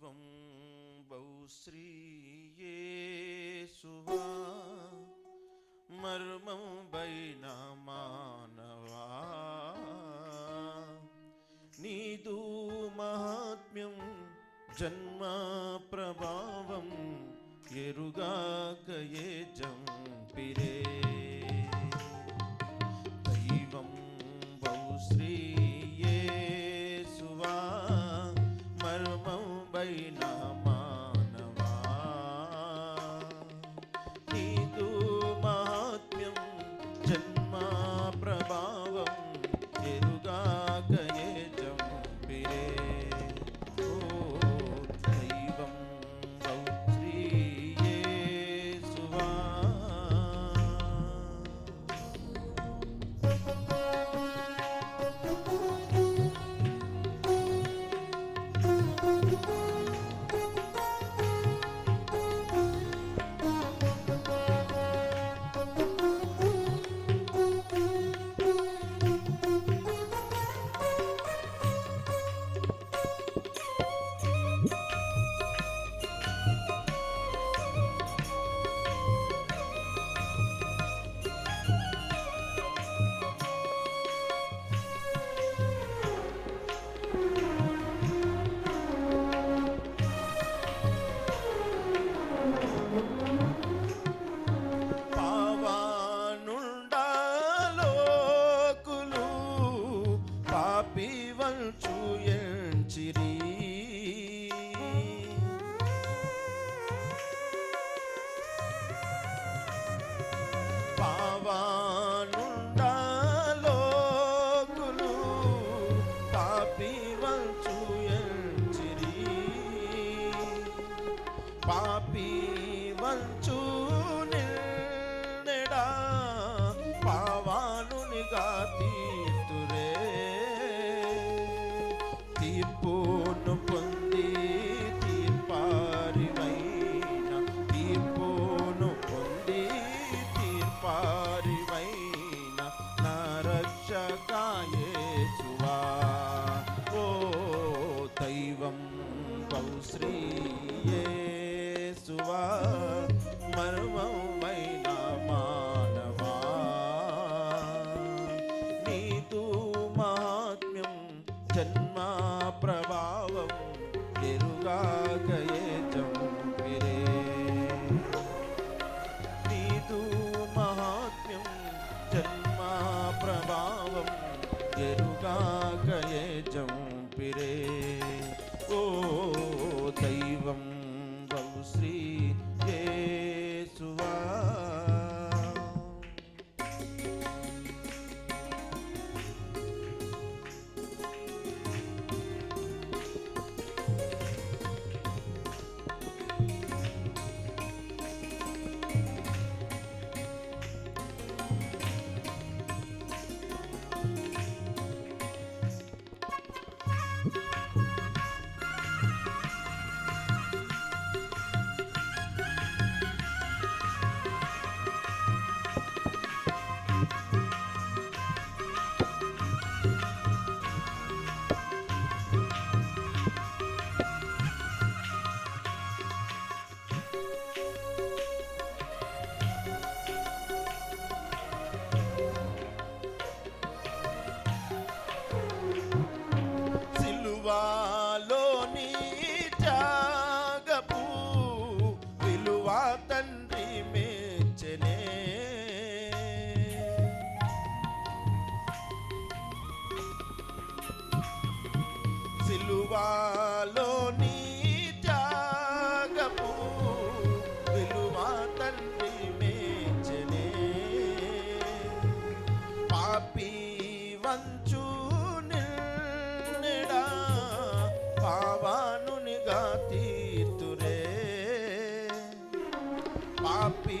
దైవం బౌశ్రీయేసువా మర్మం బైన మానవా. నీదు మహాత్మ్యం జన్మ ప్రభావం ఎరుగాకయే రక్షకాయేసువా ఓ దైవం బౌశ్రీయేసువా మర్మమైన మానవా. నీతు మహాత్మ్యం జన్మ ప్రభావం ఎరుగాకయే సిలువాలోని త్యాగపు విలువ తండ్రి మెచ్చనే పాపి వంచు నిన్నెడా పావానునిగా తీర్తురే. పాపి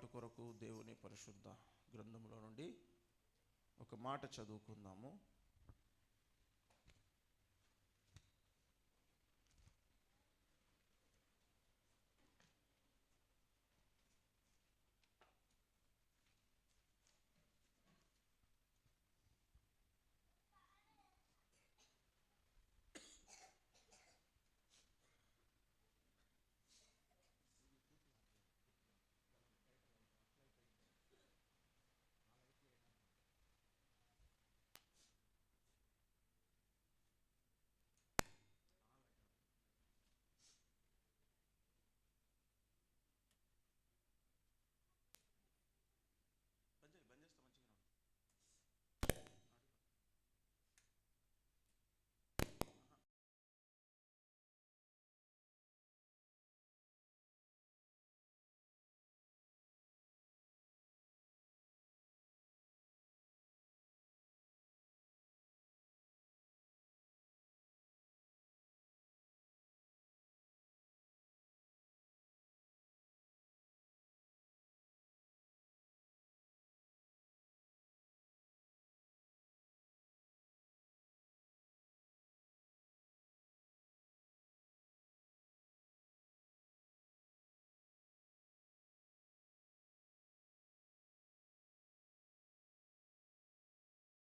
ఏర్పాటు కొరకు దేవుని పరిశుద్ధ గ్రంథంలో నుండి ఒక మాట చదువుకుందాము.